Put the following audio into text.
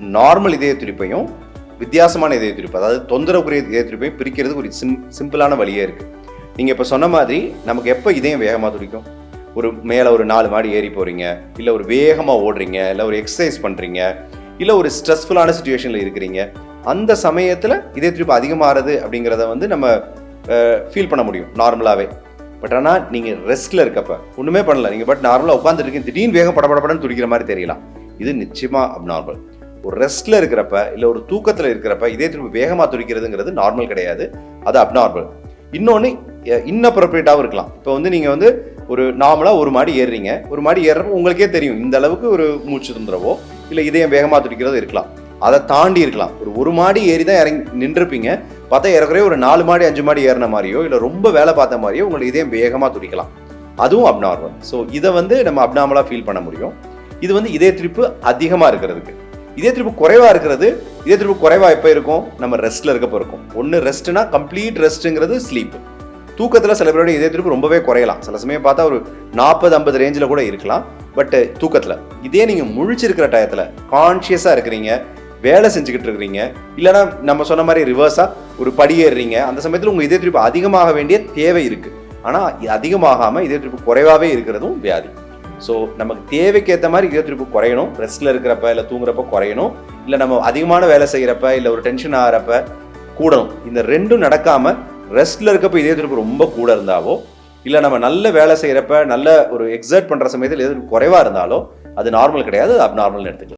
Normal இதய துடிப்பையும் வித்தியாசமான இதய துடிப்பு அதாவது தொந்தரவுக்குரிய இதய துடிப்பையும் பிரிக்கிறது ஒரு சிம் சிம்பிளான வழியே இருக்குது நீங்கள் இப்போ சொன்ன மாதிரி நமக்கு எப்போ இதயம் வேகமாக துடிக்கும்? ஒரு மேலே ஒரு நாலு மாடி ஏறி போகிறீங்க இல்லை ஒரு வேகமாக ஓடுறீங்க இல்லை ஒரு எக்ஸசைஸ் பண்ணுறீங்க இல்லை ஒரு ஸ்ட்ரெஸ்ஃபுல்லான சுச்சுவேஷனில் இருக்கிறீங்க அந்த சமயத்தில் இதய துடிப்பு அதிகமாகிறது அப்படிங்கிறத வந்து நம்ம ஃபீல் பண்ண முடியும் நார்மலாகவே பட் ஆனால் நீங்கள் ரெஸ்ட்டில் இருக்கப்ப ஒன்றுமே பண்ணல நீங்கள் பட் நார்மலாக உட்காந்துருக்கீங்க திடீர்னு வேகம் படபடபடன்னு துடிக்கிற மாதிரி தெரியலாம். இது நிச்சயமாக அப்நார்மல் ஒரு ரெஸ்ட்டில் இருக்கிறப்ப இல்லை ஒரு தூக்கத்தில் இருக்கிறப்ப இதே திரும்ப வேகமாக துடிக்கிறதுங்கிறது நார்மல் கிடையாது. அது அப்நார்மல் இன்னொன்று இன்னப்ரப்ரேட்டாகவும் இருக்கலாம். இப்போ வந்து நீங்கள் வந்து ஒரு நார்மலாக ஒரு மாடி ஏறுறீங்க. ஒரு மாடி ஏறுறப்போ உங்களுக்கே தெரியும் இந்த அளவுக்கு ஒரு மூச்சு தொந்தரவோ இல்லை இதயம் வேகமாக துடிக்கிறதோ இருக்கலாம். அதை தாண்டி இருக்கலாம். ஒரு ஒரு மாடி ஏறி தான் இறங்கி நின்றுருப்பீங்க பார்த்தா ஏறக்குறைய ஒரு நாலு மாடி அஞ்சு மாடி ஏறின மாதிரியோ இல்லை ரொம்ப வேலை பார்த்த மாதிரியோ உங்களுக்கு இதயம் வேகமாக துடிக்கலாம். அதுவும் அப்நார்மல் ஸோ இதை வந்து நம்ம அப்நார்மலாக ஃபீல் பண்ண முடியும். இது வந்து இதே திருப்பு அதிகமாக இருக்கிறதுக்கு. இதே திருப்பு குறைவாக இருக்கிறது இதே திருப்பு குறைவாக எப்போ இருக்கும்? நம்ம ரெஸ்ட்டில் இருக்கப்போ இருக்கும். ஒன்று ரெஸ்ட்னா கம்ப்ளீட் ரெஸ்ட்டுங்கிறது ஸ்லீப் தூக்கத்தில் சில பேருடைய இதே திருப்பு ரொம்பவே குறையலாம். சில சமயம் பார்த்தா ஒரு நாற்பது ஐம்பது ரேஞ்சில் கூட இருக்கலாம். பட்டு தூக்கத்தில். இதே நீங்கள் முழிச்சிருக்கிற டயத்தில் கான்ஷியஸாக இருக்கிறீங்க வேலை செஞ்சுக்கிட்டு இருக்கிறீங்க இல்லைன்னா நம்ம சொன்ன மாதிரி ரிவர்ஸாக ஒரு படி ஏறுறீங்க அந்த சமயத்தில் உங்கள் இதே திருப்பு அதிகமாக வேண்டிய தேவை இருக்குது ஆனால் அதிகமாகாமல் இதே திருப்பு குறைவாகவே இருக்கிறதும் வியாதி. ஸோ நமக்கு தேவைக்கு ஏற்ற மாதிரி இதய திருப்பு குறையணும். ரெஸ்ட்டில் இருக்கிறப்ப இல்லை தூங்குறப்ப குறையணும். இல்லை நம்ம அதிகமான வேலை செய்கிறப்ப இல்லை ஒரு டென்ஷன் ஆகிறப்ப கூடணும். இந்த ரெண்டும் நடக்காமல் ரெஸ்ட்டில் இருக்கப்ப இதய திருப்பு ரொம்ப கூட இருந்தாவோ இல்லை நம்ம நல்ல வேலை செய்கிறப்ப நல்ல ஒரு எக்ஸர்ட் பண்ணுற சமயத்தில் எது குறைவாக இருந்தாலோ அது நார்மல் கிடையாது. அது அப்நார்மல்னு எடுத்துக்கலாம்.